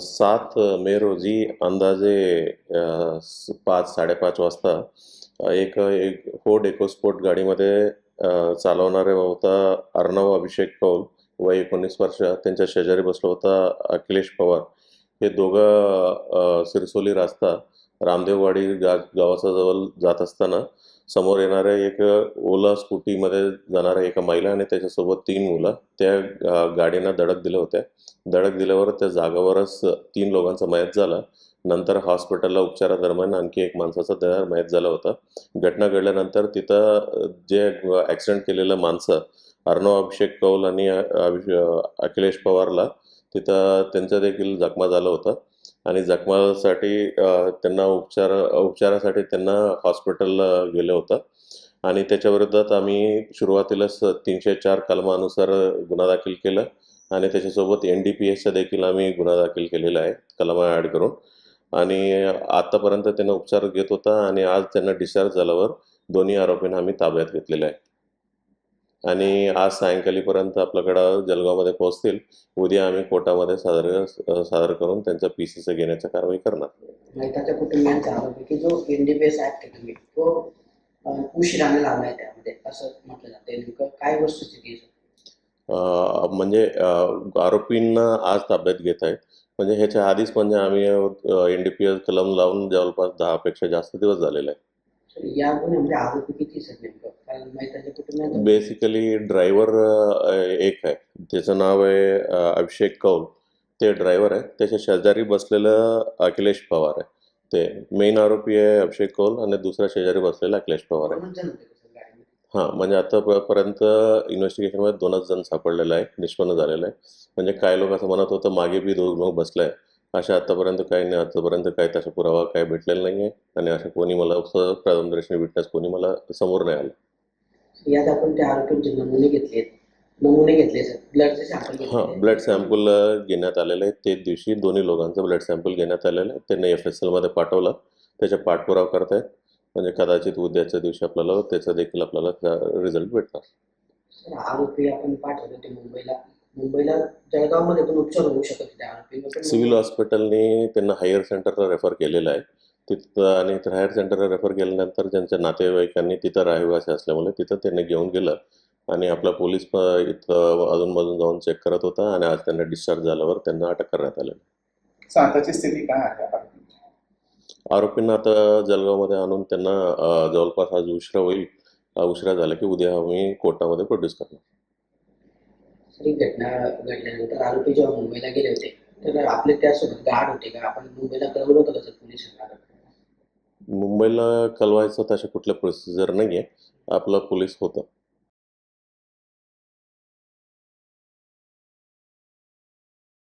सात मे रोजी अंदाजे पाच साडेपाच वाजता एक एक हो फोर्ड एकोस्पोर्ट गाडीमध्ये चालवणारे होता अर्णव अभिषेक कौल वय एकोणीस वर्ष. त्यांच्या शेजारी बसलो होता अखिलेश पवार. हे दोघं सिरसोली रास्ता रामदेववाडी गा गावाचा जवळ जात असताना समोर येणाऱ्या एक ओला स्कूटीमध्ये जाणाऱ्या एका महिला आणि त्याच्यासोबत तीन मुलं त्या अ, गाडीना धडक दिल्या होत्या. धडक दिल्यावर त्या जागावरच तीन लोकांचा मयत झाला. नंतर हॉस्पिटलला उपचारादरम्यान आणखी एक माणसाचा तयार मयत झाला होता. घटना घडल्यानंतर तिथं जे ॲक्सिडेंट केलेलं माणसं अर्णव अभिषेक कौल आणि अभिषे अखिलेश पवारला तिथं त्यांचं देखील जखमा झालं होतं. आणि जखमासाठी त्यांना उपचार उपचारासाठी त्यांना हॉस्पिटलला गेलं होतं. आणि त्याच्याविरोधात आम्ही सुरुवातीलाच तीनशे चार कलमानुसार गुन्हा दाखल केला. आणि त्याच्यासोबत एन डी पी एसचा देखील आम्ही गुन्हा दाखल केलेला आहे कलमा ॲड करून. आणि आतापर्यंत त्यांना उपचार घेत होता आणि आज त्यांना डिस्चार्ज झाल्यावर दोन्ही आरोपींना आम्ही ताब्यात घेतलेले आहे. आणि आज सायंकाळीपर्यंत आपल्याकडं जळगावमध्ये पोहोचतील. उद्या आम्ही कोर्टामध्ये सादर सादर करून त्यांचा पी सीचं घेण्याची कारवाई करणार. मैताच्या कुटुंबियांचा आरोप आहे की जो एनडीपीएस ऍक्ट आहे तुम्ही तो अं, उशिराने लावलाय त्यामध्ये असं म्हटलं जातं. नेमकं काय वस्तुस्थिती आहे? अं, म्हणजे आरोपींना आज ताब्यात घेत आहेत. म्हणजे ह्याच्या आधीच म्हणजे आम्ही एन डी पी एस कलम लावून जवळपास दहापेक्षा जास्त दिवस झालेले आहे या गुन्ह्यामध्ये आरोपी किती आहेत नेमकं कारण मैताच्या कुटुंबियांचा बेसिकली ड्रायव्हर एक आहे. त्याचं नाव आहे अभिषेक कौल. ते ड्रायव्हर आहे. त्याच्या शेजारी बसलेलं अखिलेश पवार आहे. ते मेन आरोपी आहे अभिषेक कौल आणि दुसऱ्या शेजारी बसलेला अखिलेश पवार आहे. हां म्हणजे आतापर्यंत इन्व्हेस्टिगेशनमध्ये दोनच जण सापडलेलं आहे. निष्पन्न झालेलं आहे. म्हणजे काय लोक असं म्हणत होतं मागे बी दोन लोक बसलाय. अशा आतापर्यंत काही नाही. आतापर्यंत काही तसा पुरावा काही भेटलेला नाही आहे आणि असं कोणी मला प्रथमदर्शनी विटनेस कोणी मला समोर नाही आलं. यात आपण त्या आरोपींचे नमुने घेतलेत नमुने घेतले सर ब्लडचे सॅम्पल हां ब्लड सॅम्पल घेण्यात आलेलं आहे. ते दिवशी दोन्ही लोकांचं ब्लड सॅम्पल घेण्यात आलेलं आहे. त्यांनी एफ एस एलमध्ये पाठवलं. त्याचा पाठपुरावा करतायत. म्हणजे कदाचित उद्याच्या दिवशी आपल्याला त्याचा देखील आपल्याला रिझल्ट भेटणार. सर आरोपी आपण पाठवले होते मुंबईला. मुंबईला जळगावमध्ये पण उपचार होऊ शकत सिव्हिल हॉस्पिटलने त्यांना हायर सेंटरला रेफर केलेलं आहे. तिथं आणि हायर सेंटरला रेफर केल्यानंतर त्यांच्या नातेवाईकांनी तिथं रहिवासी असल्यामुळे तिथं त्यांनी घेऊन गेलं. आणि आपला पोलीस इथं अजूनमधून जाऊन चेक करत होता आणि आज त्यांना डिस्चार्ज झाल्यावर त्यांना अटक करण्यात आलं साताची स्थिती काय आहे? आरोपींना आता जळगावमध्ये आणून त्यांना जवळपास आज उशिरा होईल उशिरा झाला की उद्या आम्ही कोर्टामध्ये प्रोड्यूस करणार. ही घटना घडल्यानंतर आरोपी जेव्हा मुंबईला गेले होते तर आपले त्यासोबत गार्ड होते का? आपण मुंबईला कळवलं होतं मुंबईला कळवायचं तशा कुठल्या प्रोसिजर नाही आहे आपलं पोलीस होतं.